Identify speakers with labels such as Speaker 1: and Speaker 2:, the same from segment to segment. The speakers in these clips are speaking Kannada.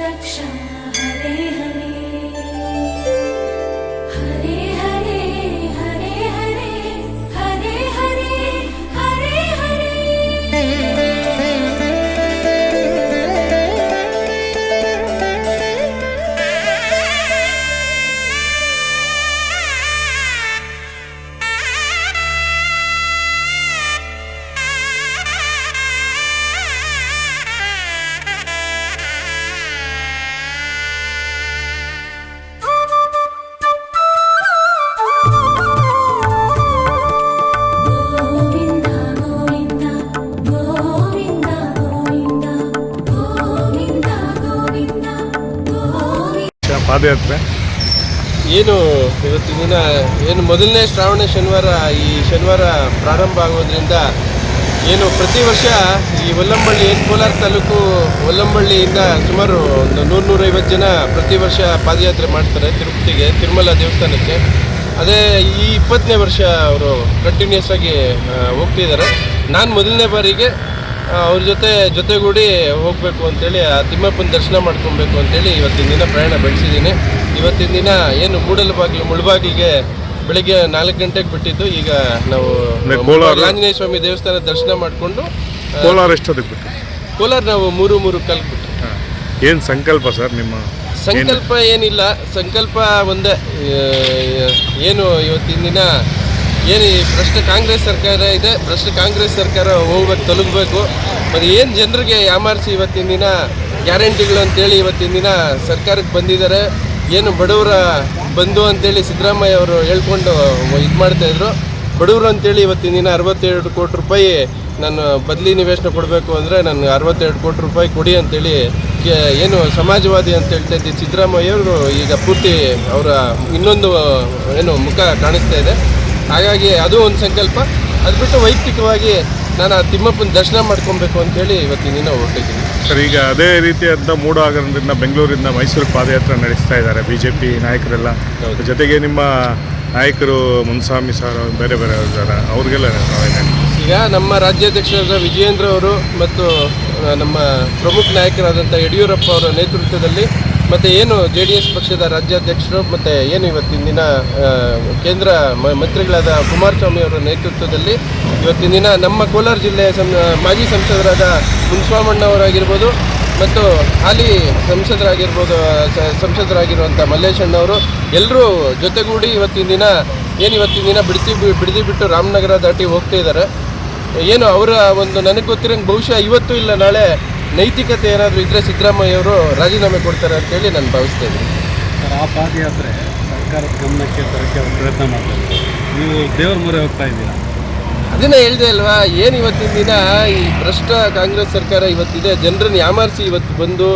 Speaker 1: रक्षा हरे
Speaker 2: ಪಾದಯಾತ್ರೆ
Speaker 3: ಏನು ಇವತ್ತಿನ ದಿನ, ಏನು ಮೊದಲನೇ ಶ್ರಾವಣ ಶನಿವಾರ, ಈ ಶನಿವಾರ ಪ್ರಾರಂಭ ಆಗೋದ್ರಿಂದ ಏನು ಪ್ರತಿ ವರ್ಷ ಈ ಒಲ್ಲಂಬಳ್ಳಿ ಏನು ಕೋಲಾರ ತಾಲೂಕು ಒಲ್ಲಂಬಳ್ಳಿಯಿಂದ ಸುಮಾರು ಒಂದು ನೂರು ನೂರೈವತ್ತು ಜನ ಪ್ರತಿ ವರ್ಷ ಪಾದಯಾತ್ರೆ ಮಾಡ್ತಾರೆ ತಿರುಪತಿಗೆ, ತಿರುಮಲ ದೇವಸ್ಥಾನಕ್ಕೆ. ಅದೇ ಈ ಇಪ್ಪತ್ತನೇ ವರ್ಷ ಅವರು ಕಂಟಿನ್ಯೂಸ್ ಆಗಿ ಹೋಗ್ತಿದ್ದಾರೆ. ನಾನು ಮೊದಲನೇ ಬಾರಿಗೆ ಅವ್ರ ಜೊತೆ ಜೊತೆಗೂಡಿ ಹೋಗಬೇಕು ಅಂತೇಳಿ ಆ ತಿಮ್ಮಪ್ಪನ ದರ್ಶನ ಮಾಡ್ಕೊಬೇಕು ಅಂತೇಳಿ ಇವತ್ತಿನ ದಿನ ಪ್ರಯಾಣ ಬೆಳೆಸಿದ್ದೀನಿ. ಇವತ್ತಿನ ದಿನ ಏನು ಮೂಡಲು ಬಾಗಿಲು ಮುಳಬಾಗಿಲಿಗೆ ಬೆಳಿಗ್ಗೆ ನಾಲ್ಕು ಗಂಟೆಗೆ ಬಿಟ್ಟಿದ್ದು. ಈಗ ನಾವು ಆಂಜನೇಯ ಸ್ವಾಮಿ ದೇವಸ್ಥಾನ ದರ್ಶನ ಮಾಡಿಕೊಂಡು
Speaker 2: ಕೋಲಾರ ಎಷ್ಟೊತ್ತಿಗೆ ಬಿಟ್ಟು
Speaker 3: ಕೋಲಾರ ನಾವು ಮೂರು ಮೂರು ಕಾಲಕ್ಕೆ ಬಿಟ್ಟು.
Speaker 2: ಏನು ಸಂಕಲ್ಪ ಸರ್ ನಿಮ್ಮ
Speaker 3: ಸಂಕಲ್ಪ ಏನಿಲ್ಲ. ಸಂಕಲ್ಪ ಒಂದೇ. ಏನು ಇವತ್ತಿನ ದಿನ ಏನು ಈ ಭ್ರಷ್ಟ ಕಾಂಗ್ರೆಸ್ ಸರ್ಕಾರ ಇದೆ ಭ್ರಷ್ಟ ಕಾಂಗ್ರೆಸ್ ಸರ್ಕಾರ ಹೋಗ್ಬೇಕು, ತೊಲಗಬೇಕು. ಮತ್ತು ಏನು ಜನರಿಗೆ ಯಾಮಾರಿಸಿ ಇವತ್ತಿನ ದಿನ ಗ್ಯಾರಂಟಿಗಳು ಅಂತೇಳಿ ಇವತ್ತಿನ ದಿನ ಸರ್ಕಾರಕ್ಕೆ ಬಂದಿದ್ದಾರೆ, ಏನು ಬಡವರ ಬಂಧು ಅಂತೇಳಿ ಸಿದ್ದರಾಮಯ್ಯ ಅವರು ಹೇಳ್ಕೊಂಡು ಇದು ಮಾಡ್ತಾಯಿದ್ರು ಬಡವರು ಅಂತೇಳಿ ಇವತ್ತಿನ ದಿನ ಅರವತ್ತೆರಡು ಕೋಟಿ ರೂಪಾಯಿ ನಾನು ಬದಲಿ ನಿವೇಶನ ಕೊಡಬೇಕು ಅಂದರೆ ನಾನು ಅರವತ್ತೆರಡು ಕೋಟಿ ರೂಪಾಯಿ ಕೊಡಿ ಅಂತೇಳಿ ಏನು ಸಮಾಜವಾದಿ ಅಂತ ಹೇಳ್ತಾ ಇದ್ದೀವಿ ಸಿದ್ದರಾಮಯ್ಯ ಅವರು, ಈಗ ಪೂರ್ತಿ ಅವರ ಇನ್ನೊಂದು, ಏನು ಮುಖ ಕಾಣಿಸ್ತಾ ಇದೆ. ಹಾಗಾಗಿ ಅದು ಒಂದು ಸಂಕಲ್ಪ. ಅದು ಬಿಟ್ಟು ವೈಯಕ್ತಿಕವಾಗಿ ನಾನು ಆ ತಿಮ್ಮಪ್ಪನ ದರ್ಶನ ಮಾಡ್ಕೊಬೇಕು ಅಂತೇಳಿ ಇವತ್ತಿನ ದಿನ ಹೊರಟಿದ್ದೀನಿ.
Speaker 2: ಸರ್ ಈಗ ಅದೇ ರೀತಿಯಾದ ಮೂಡ ಆಗರದಿಂದ ಬೆಂಗಳೂರಿಂದ ಮೈಸೂರು ಪಾದಯಾತ್ರೆ ನಡೆಸ್ತಾ ಇದ್ದಾರೆ ಬಿ ಜೆ ಪಿ ನಾಯಕರೆಲ್ಲ ಜೊತೆಗೆ ನಿಮ್ಮ ನಾಯಕರು ಮುನ್ಸ್ವಾಮಿ ಸರ್ ಬೇರೆ ಬೇರೆ ಇದ್ದಾರೆ. ಅವ್ರಿಗೆಲ್ಲ
Speaker 3: ಈಗ ನಮ್ಮ ರಾಜ್ಯಾಧ್ಯಕ್ಷರಾದ ವಿಜಯೇಂದ್ರ ಅವರು ಮತ್ತು ನಮ್ಮ ಪ್ರಮುಖ ನಾಯಕರಾದಂಥ ಯಡಿಯೂರಪ್ಪ ಅವರ ನೇತೃತ್ವದಲ್ಲಿ ಮತ್ತು ಏನು ಜೆ ಡಿ ಎಸ್ ಪಕ್ಷದ ರಾಜ್ಯಾಧ್ಯಕ್ಷರು ಮತ್ತು ಏನು ಇವತ್ತಿನ ದಿನ ಕೇಂದ್ರ ಮಂತ್ರಿಗಳಾದ ಕುಮಾರಸ್ವಾಮಿ ಅವರ ನೇತೃತ್ವದಲ್ಲಿ ಇವತ್ತಿನ ದಿನ ನಮ್ಮ ಕೋಲಾರ ಜಿಲ್ಲೆಯ ಸಂ ಮಾಜಿ ಸಂಸದರಾದ ಮುನ್ಸ್ವಾಮಣ್ಣವರಾಗಿರ್ಬೋದು ಮತ್ತು ಹಾಲಿ ಸಂಸದರಾಗಿರ್ಬೋದು ಸಂಸದರಾಗಿರುವಂಥ ಮಲ್ಲೇಶಣ್ಣವರು ಎಲ್ಲರೂ ಜೊತೆಗೂಡಿ ಇವತ್ತಿನ ದಿನ, ಏನು ಇವತ್ತಿನ ದಿನ ಬಿಡ್ತಿ, ಬಿಡದಿ ಬಿಟ್ಟು ರಾಮನಗರ ದಾಟಿ ಹೋಗ್ತಾ ಇದ್ದಾರೆ. ಏನು ಅವರ ಒಂದು ನನಗೆ ಗೊತ್ತಿರೋಂಗೆ ಬಹುಶಃ ಇವತ್ತು ಇಲ್ಲ, ನಾಳೆ ನೈತಿಕತೆ ಏನಾದರೂ ಇದ್ದರೆ ಸಿದ್ದರಾಮಯ್ಯವರು ರಾಜೀನಾಮೆ ಕೊಡ್ತಾರೆ ಅಂತೇಳಿ ನಾನು ಭಾವಿಸ್ತಾ ಇದ್ದೀನಿ.
Speaker 4: ಸರ್ ಆ ಪಾದಯಾತ್ರೆ ಸರ್ಕಾರದ ಗಮನಕ್ಕೆ ತರಕ್ಕೆ ಪ್ರಯತ್ನ ಮಾಡ್ತಾರೆ ನೀವು ದೇವರ ಮೊರೆ ಹೋಗ್ತಾ ಇದ್ದೀರಾ?
Speaker 3: ಅದನ್ನ ಹೇಳಿದೆ ಅಲ್ವಾ ಏನು ಇವತ್ತಿನ ದಿನ ಈ ಭ್ರಷ್ಟ ಕಾಂಗ್ರೆಸ್ ಸರ್ಕಾರ ಇವತ್ತಿದೆ ಜನರನ್ನು ಯಾಮಾರಿಸಿ ಇವತ್ತು ಬಂದು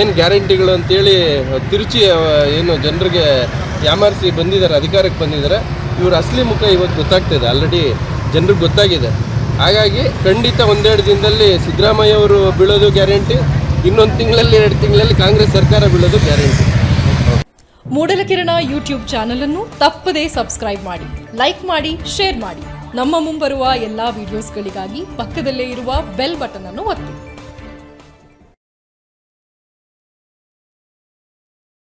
Speaker 3: ಏನು ಗ್ಯಾರಂಟಿಗಳು ಅಂತೇಳಿ ತಿರುಚಿ ಏನು ಜನರಿಗೆ ಯಾಮಾರಿಸಿ ಬಂದಿದ್ದಾರೆ ಅಧಿಕಾರಕ್ಕೆ ಬಂದಿದ್ದಾರೆ. ಇವ್ರ ಅಸಲಿ ಮುಖ ಇವತ್ತು ಗೊತ್ತಾಗ್ತಿದೆ ಆಲ್ರೆಡಿ ಜನರಿಗೆ ಗೊತ್ತಾಗಿದೆ. ಹಾಗಾಗಿ ಖಂಡಿತ ಒಂದೆರಡು ದಿನದಲ್ಲಿ ಸಿದ್ದರಾಮಯ್ಯ ಅವರು ಬೀಳೋದು ಗ್ಯಾರಂಟಿ. ಇನ್ನೊಂದು ತಿಂಗಳಲ್ಲಿ, ಎರಡು ತಿಂಗಳಲ್ಲಿ ಕಾಂಗ್ರೆಸ್ ಸರ್ಕಾರ ಬೀಳೋದು ಗ್ಯಾರಂಟಿ.
Speaker 5: ಮೂಡಲಕಿರಣ ಯೂಟ್ಯೂಬ್ ಚಾನಲ್ ಅನ್ನು ತಪ್ಪದೇ ಸಬ್ಸ್ಕ್ರೈಬ್ ಮಾಡಿ, ಲೈಕ್ ಮಾಡಿ, ಶೇರ್ ಮಾಡಿ. ನಮ್ಮ ಮುಂಬರುವ ಎಲ್ಲಾ ವಿಡಿಯೋಸ್ಗಳಿಗಾಗಿ ಪಕ್ಕದಲ್ಲೇ ಇರುವ ಬೆಲ್ ಬಟನ್ ಅನ್ನು ಒತ್ತಿ.